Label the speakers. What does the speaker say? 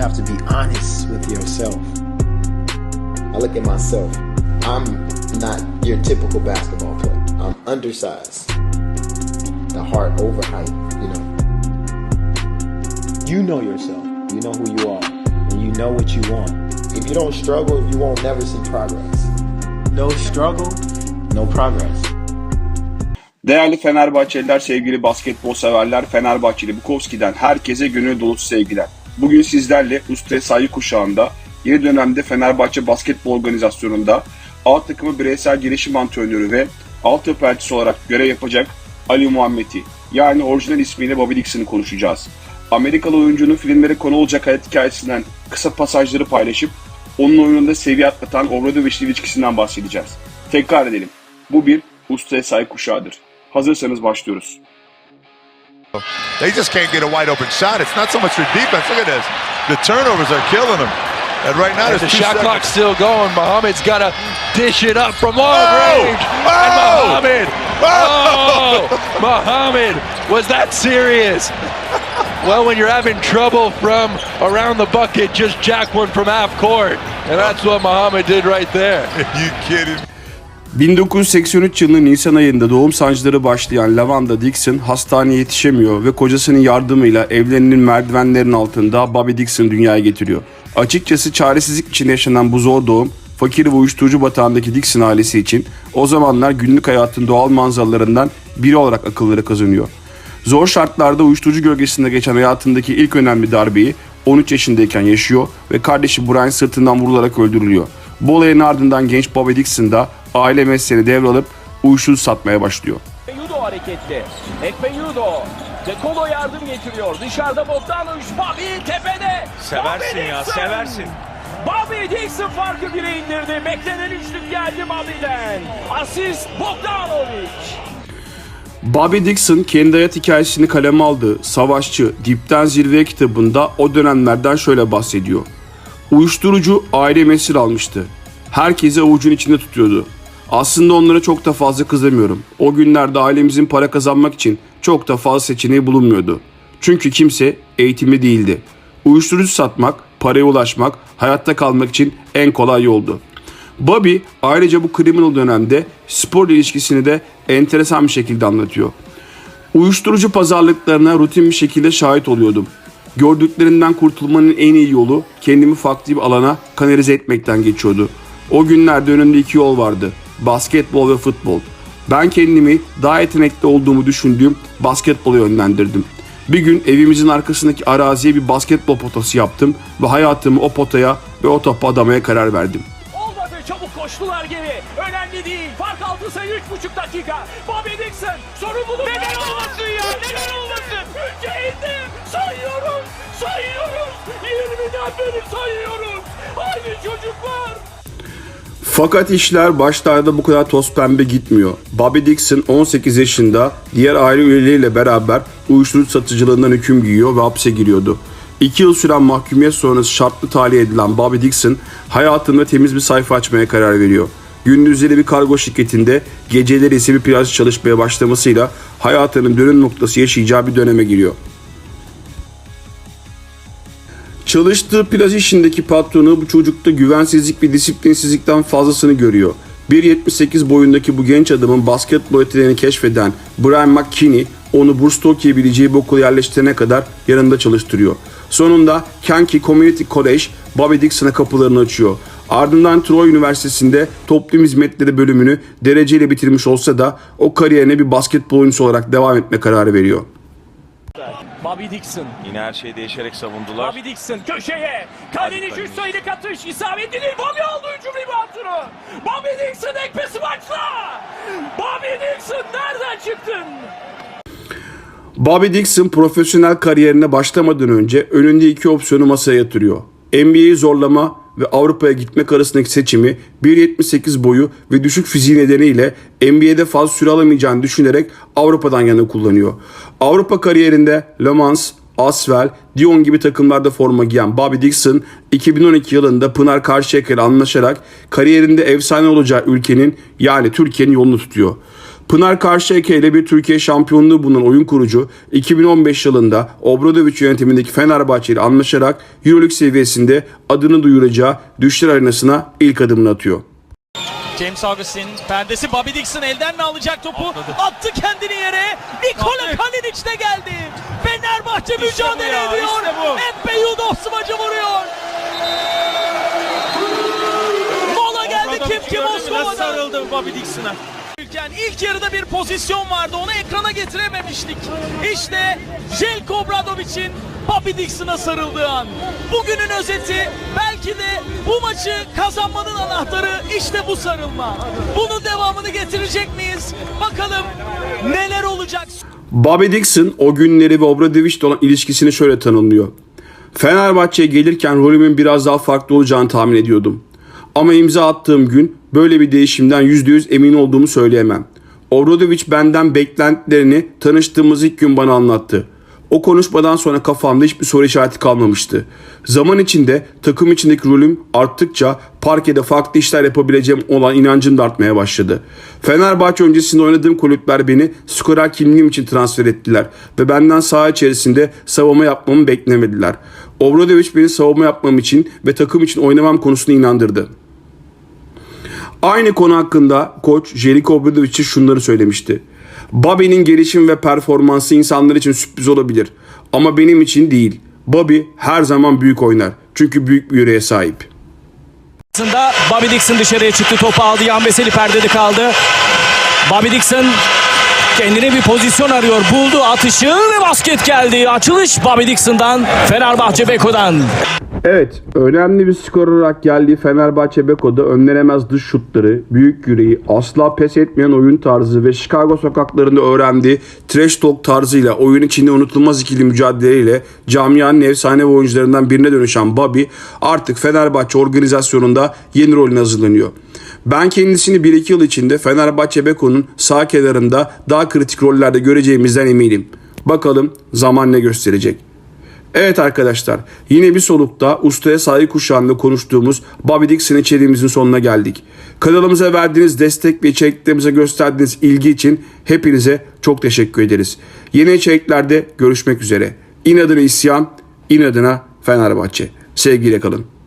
Speaker 1: Have to be honest with yourself.
Speaker 2: I look at myself. I'm not your typical basketball player. I'm undersized. The heart over height, you know.
Speaker 1: You know yourself. You know who you are. And you know what you want.
Speaker 2: If you don't struggle, you won't never see progress.
Speaker 1: No struggle, no progress.
Speaker 3: Değerli Fenerbahçeliler, sevgili basketbol severler, Fenerbahçeli Bukowski'den herkese gönül dolusu sevgiler. Bugün sizlerle Usta Sayı kuşağında yeni dönemde Fenerbahçe Basketbol Organizasyonu'nda alt takımı bireysel gelişim antrenörü ve altyapı elçisi olarak görev yapacak Ali Muhammed'i yani orijinal ismiyle Bobby Dixon'ı konuşacağız. Amerikalı oyuncunun filmlere konu olacak hayat hikayesinden kısa pasajları paylaşıp onun oyununda seviye atlatan Obradoviç'li ilişkisinden bahsedeceğiz. Tekrar edelim. Bu bir Usta Sayı kuşağıdır. Hazırsanız başlıyoruz.
Speaker 4: They just can't get a wide open shot. It's not so much their defense. Look at this. The turnovers are killing them. And right now,
Speaker 5: And
Speaker 4: there's
Speaker 5: the
Speaker 4: two
Speaker 5: shot
Speaker 4: seconds.
Speaker 5: clock's still going. Muhammad's got to dish it up from long
Speaker 4: Oh!
Speaker 5: range. And
Speaker 4: Oh!
Speaker 5: Muhammad. Oh! oh! Muhammad. Was that serious? well, when you're having trouble from around the bucket, just jack one from half court. And that's what Muhammad did right there.
Speaker 4: you kidding?
Speaker 3: 1983 yılının Nisan ayında doğum sancıları başlayan Lavanda Dixon hastaneye yetişemiyor ve kocasının yardımıyla evlerinin merdivenlerin altında Bobby Dixon dünyaya getiriyor. Açıkçası çaresizlik içinde yaşanan bu zor doğum fakir ve uyuşturucu batağındaki Dixon ailesi için o zamanlar günlük hayatın doğal manzaralarından biri olarak akılları kazanıyor. Zor şartlarda uyuşturucu gölgesinde geçen hayatındaki ilk önemli darbeyi 13 yaşındayken yaşıyor ve kardeşi Brian sırtından vurularak öldürülüyor. Bu olayın ardından genç Bobby Dixon da aile mesleğini devralıp uyuşturucu satmaya başlıyor.
Speaker 6: Ekpeyudo hareketli. Ekpeyudo. De Colo yardım getiriyor. Dışarıda Bogdanovic. Bobby tepede.
Speaker 7: Seversin
Speaker 6: Bobby
Speaker 7: ya,
Speaker 6: Dixon.
Speaker 7: seversin.
Speaker 6: Bobby Dixon farkı bire indirdi. Beklenen üçlük geldi Bobby'den. Asist Bogdanovic.
Speaker 3: Bobby Dixon kendi hayat hikayesini kaleme aldığı Savaşçı Dipten Zirveye kitabında o dönemlerden şöyle bahsediyor. Uyuşturucu aile mesir almıştı. Herkesi avucun içinde tutuyordu. Aslında onlara çok da fazla kızamıyorum. O günlerde ailemizin para kazanmak için çok da fazla seçeneği bulunmuyordu. Çünkü kimse eğitimli değildi. Uyuşturucu satmak, paraya ulaşmak, hayatta kalmak için en kolay yoldu. Bobby ayrıca bu criminal dönemde spor ilişkisini de enteresan bir şekilde anlatıyor. Uyuşturucu pazarlıklarına rutin bir şekilde şahit oluyordum. Gördüklerinden kurtulmanın en iyi yolu kendimi farklı bir alana kanalize etmekten geçiyordu. O günlerde önümde iki yol vardı. Basketbol ve futbol. Ben kendimi daha yetenekli olduğumu düşündüğüm basketbola yönlendirdim. Bir gün evimizin arkasındaki araziye bir basketbol potası yaptım ve hayatımı o potaya ve o topa adamaya karar verdim.
Speaker 6: Olmadı. Çabuk koştular geri. Önemli değil. Fark altı sayı üç buçuk dakika. Bobby Dixon sorumluluk. Neden olmasın ya? Neden olmasın? Ülke indi. Sayıyoruz. Sayıyoruz. 20'den beri sayıyoruz. Haydi çocuklar.
Speaker 3: Fakat işler başlarda bu kadar toz pembe gitmiyor. Bobby Dixon 18 yaşında diğer aile üyeleriyle beraber uyuşturucu satıcılığından hüküm giyiyor ve hapse giriyordu. 2 yıl süren mahkumiyet sonrası şartlı tahliye edilen Bobby Dixon hayatında temiz bir sayfa açmaya karar veriyor. Gündüzleri bir kargo şirketinde, geceleri ise bir plaj çalışmaya başlamasıyla hayatının dönüm noktası yaşayacağı bir döneme giriyor. Çalıştığı plaj işindeki patronu bu çocukta güvensizlik ve disiplinsizlikten fazlasını görüyor. 1.78 boyundaki bu genç adamın basketbol yeteneğini keşfeden Brian McKinney onu burslu okuyabileceği bir okula yerleştirene kadar yanında çalıştırıyor. Sonunda Kenki Community College Bobby Dixon'a kapılarını açıyor. Ardından Troy Üniversitesi'nde toplum hizmetleri bölümünü dereceyle bitirmiş olsa da o kariyerine bir basketbol oyuncusu olarak devam etme kararı veriyor.
Speaker 6: Bobby Dixon.
Speaker 7: Yine her şey değişerek savundular.
Speaker 6: Bobby Dixon köşeye. Kalenin üç sayılık atış. isabetli değil. Bobby aldı hücum reboundunu. Bobby Dixon ekmesi maçla. Bobby Dixon nereden çıktın?
Speaker 3: Bobby Dixon profesyonel kariyerine başlamadan önce önünde iki opsiyonu masaya yatırıyor. NBA'yi zorlama ve Avrupa'ya gitmek arasındaki seçimi 1.78 boyu ve düşük fiziği nedeniyle NBA'de fazla süre alamayacağını düşünerek Avrupa'dan yana kullanıyor. Avrupa kariyerinde Le Mans, Asvel, Dion gibi takımlarda forma giyen Bobby Dixon 2012 yılında Pınar Karşıyaka ile anlaşarak kariyerinde efsane olacağı ülkenin yani Türkiye'nin yolunu tutuyor. Pınar Karşıyaka ile bir Türkiye şampiyonluğu bulunan oyun kurucu 2015 yılında Obradovic yönetimindeki Fenerbahçe ile anlaşarak Euroleague seviyesinde adını duyuracağı düşler arenasına ilk adımını atıyor.
Speaker 6: James Augustin perdesi Bobby Dixon elden mi alacak topu? Attı kendini yere. Nikola Kalinic de geldi. Fenerbahçe mücadele
Speaker 7: ya,
Speaker 6: ediyor.
Speaker 7: işte bu.
Speaker 6: Empe Yudov smacı vuruyor. Mola geldi kim ki Moskova'da.
Speaker 7: sarıldı Bobby Dixon'a.
Speaker 6: Ülken ilk yarıda bir pozisyon vardı. Onu ekrana getirememiştik. İşte Jelko Obradovic'in Bobby Dixon'a sarıldığı an. Bugünün özeti belki de bu maçı kazanmanın anahtarı işte bu sarılma. Bunun devamını getirecek miyiz? Bakalım neler olacak?
Speaker 3: Bobby Dixon o günleri ve Obradovic'le olan ilişkisini şöyle tanımlıyor. Fenerbahçe'ye gelirken rolümün biraz daha farklı olacağını tahmin ediyordum. Ama imza attığım gün böyle bir değişimden %100 emin olduğumu söyleyemem. Obradovic benden beklentilerini tanıştığımız ilk gün bana anlattı. O konuşmadan sonra kafamda hiçbir soru işareti kalmamıştı. Zaman içinde takım içindeki rolüm arttıkça parkede farklı işler yapabileceğim olan inancım da artmaya başladı. Fenerbahçe öncesinde oynadığım kulüpler beni skorer kimliğim için transfer ettiler ve benden saha içerisinde savunma yapmamı beklemediler. Obradovic beni savunma yapmam için ve takım için oynamam konusunda inandırdı. Aynı konu hakkında koç Jeliko Obradovic şunları söylemişti. Bobby'nin gelişim ve performansı insanlar için sürpriz olabilir ama benim için değil. Bobby her zaman büyük oynar çünkü büyük bir yüreğe sahip.
Speaker 8: Aslında Bobby Dixon dışarıya çıktı. Topu aldı. Yan Veseli perdede kaldı. Bobby Dixon kendine bir pozisyon arıyor. Buldu atışı ve basket geldi. Açılış Bobby Dixon'dan Fenerbahçe Beko'dan.
Speaker 3: Evet, önemli bir skor olarak geldiği Fenerbahçe Beko'da önlenemez dış şutları, büyük yüreği, asla pes etmeyen oyun tarzı ve Chicago sokaklarında öğrendiği trash talk tarzıyla oyun içinde unutulmaz ikili mücadeleyle camianın efsane oyuncularından birine dönüşen Bobby artık Fenerbahçe organizasyonunda yeni rolüne hazırlanıyor. Ben kendisini 1-2 yıl içinde Fenerbahçe Beko'nun sağ kenarında daha kritik rollerde göreceğimizden eminim. Bakalım zaman ne gösterecek. Evet arkadaşlar yine bir solukta ustaya saygı kuşağında konuştuğumuz Bobby Dixon içeriğimizin sonuna geldik. Kanalımıza verdiğiniz destek ve içeriklerimize gösterdiğiniz ilgi için hepinize çok teşekkür ederiz. Yeni içeriklerde görüşmek üzere. İnadına isyan, inadına Fenerbahçe. Sevgiyle kalın.